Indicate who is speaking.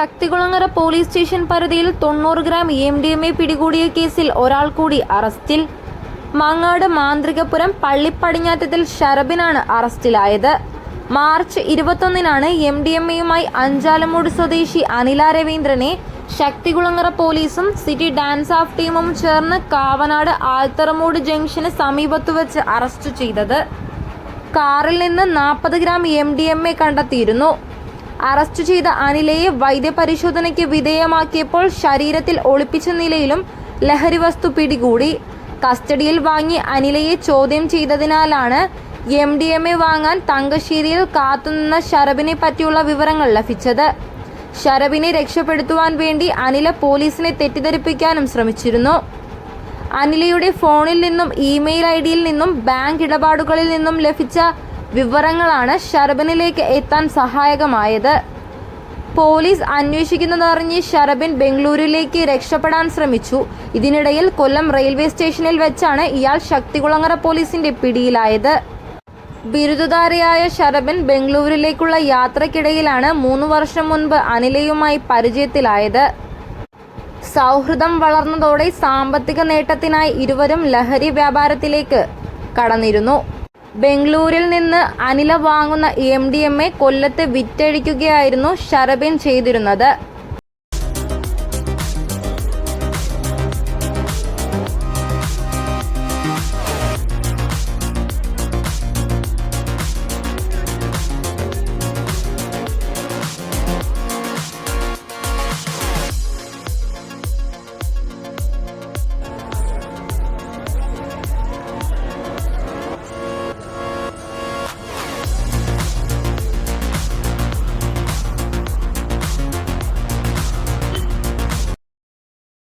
Speaker 1: Sakthikulangara police station പരിധിയിൽ തൊണ്ണൂറ് gram M D M A പിടികൂടിയ കേസിൽ ഒരാൾ കൂടി അറസ്റ്റിൽ. മങ്ങാട് മാന്ത്രികപുരം പള്ളിപ്പടിഞ്ഞാറ്റത്തിൽ ഷറബിനാണ് അറസ്റ്റിലായത്. മാർച്ച് ഇരുപത്തൊന്നിനാണ് എം ഡി എം എയുമായി അഞ്ചാലമൂട് സ്വദേശി അനില രവീന്ദ്രനെ ശക്തികുളങ്ങര പോലീസും സിറ്റി ഡാൻസ് ഓഫ് ടീമും ചേർന്ന് കാവനാട് ആൽത്തറമൂട് ജംഗ്ഷന് സമീപത്തു വെച്ച് അറസ്റ്റ് ചെയ്തത്. കാറിൽ നിന്ന് നാൽപ്പത് gram M D M A കണ്ടെത്തിയിരുന്നു. അറസ്റ്റ് ചെയ്ത അനിലയെ വൈദ്യപരിശോധനയ്ക്ക് വിധേയമാക്കിയപ്പോൾ ശരീരത്തിൽ ഒളിപ്പിച്ച നിലയിലും ലഹരി വസ്തു പിടികൂടി. കസ്റ്റഡിയിൽ വാങ്ങി അനിലയെ ചോദ്യം ചെയ്തതിനാലാണ് എം ഡി എം എ വാങ്ങാൻ തങ്കശ്ശേരിയിൽ കാത്തുനിന്ന ഷറബിനെ പറ്റിയുള്ള വിവരങ്ങൾ ലഭിച്ചത്. ഷറബിനെ രക്ഷപ്പെടുത്തുവാൻ വേണ്ടി അനില പോലീസിനെ തെറ്റിദ്ധരിപ്പിക്കാനും ശ്രമിച്ചിരുന്നു. അനിലയുടെ ഫോണിൽ നിന്നും ഇമെയിൽ ഐ ഡിയിൽ നിന്നും ബാങ്ക് ഇടപാടുകളിൽ നിന്നും ലഭിച്ച വിവരങ്ങളാണ് ഷർബനിലേക്ക് എത്താൻ സഹായകമായത്. പോലീസ് അന്വേഷിക്കുന്നതറിഞ്ഞ് ഷറബിൻ ബംഗളൂരുവിലേക്ക് രക്ഷപ്പെടാൻ ശ്രമിച്ചു. ഇതിനിടയിൽ കൊല്ലം റെയിൽവേ സ്റ്റേഷനിൽ വെച്ചാണ് ഇയാൾ ശക്തികുളങ്ങര പോലീസിന്റെ പിടിയിലായത്. ബിരുദധാരിയായ ഷറബിൻ ബംഗളൂരുവിലേക്കുള്ള യാത്രക്കിടയിലാണ് മൂന്ന് വർഷം മുൻപ് അനിലയുമായി പരിചയത്തിലായത്. സൗഹൃദം വളർന്നതോടെ സാമ്പത്തിക നേട്ടത്തിനായി ഇരുവരും ലഹരി വ്യാപാരത്തിലേക്ക് കടന്നിരുന്നു. ബംഗളൂരിൽ നിന്ന് അനില വാങ്ങുന്ന എം ഡി എം എ കൊല്ലത്ത് വിറ്റഴിക്കുകയായിരുന്നു ഷറബിൻ ചെയ്തിരുന്നത്.